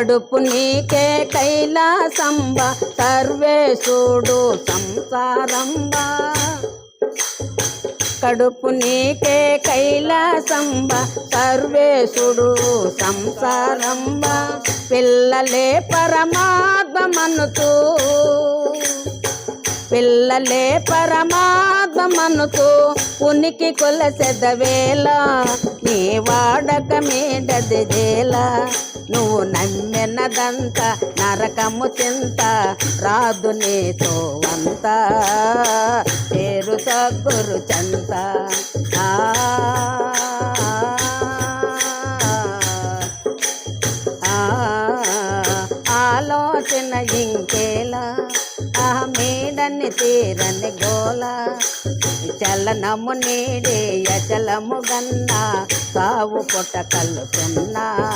కడుపు నీకే కైలాసంబ సర్వేశుడు సంసారంబ. కడుపు నీకే కైలాసంబ సర్వేశుడు సంసారంబ. పిల్లలే పరమాత్మనుతూ పిల్లలే పరమాత్మనుతూ ఉనికి కొలసెదవేళ నీ వాడక మీదది జేలా నువ్వు నమ్మినదంత నరకము చింత రాదు నీతో అంత. పేరు సగ్గురు చంత. ఆలోచన ఇంకేలా ఆ మీడని తీరని గోల. చలనము నీడే అచలము గన్నా సావు పొట్ట కలుతున్నా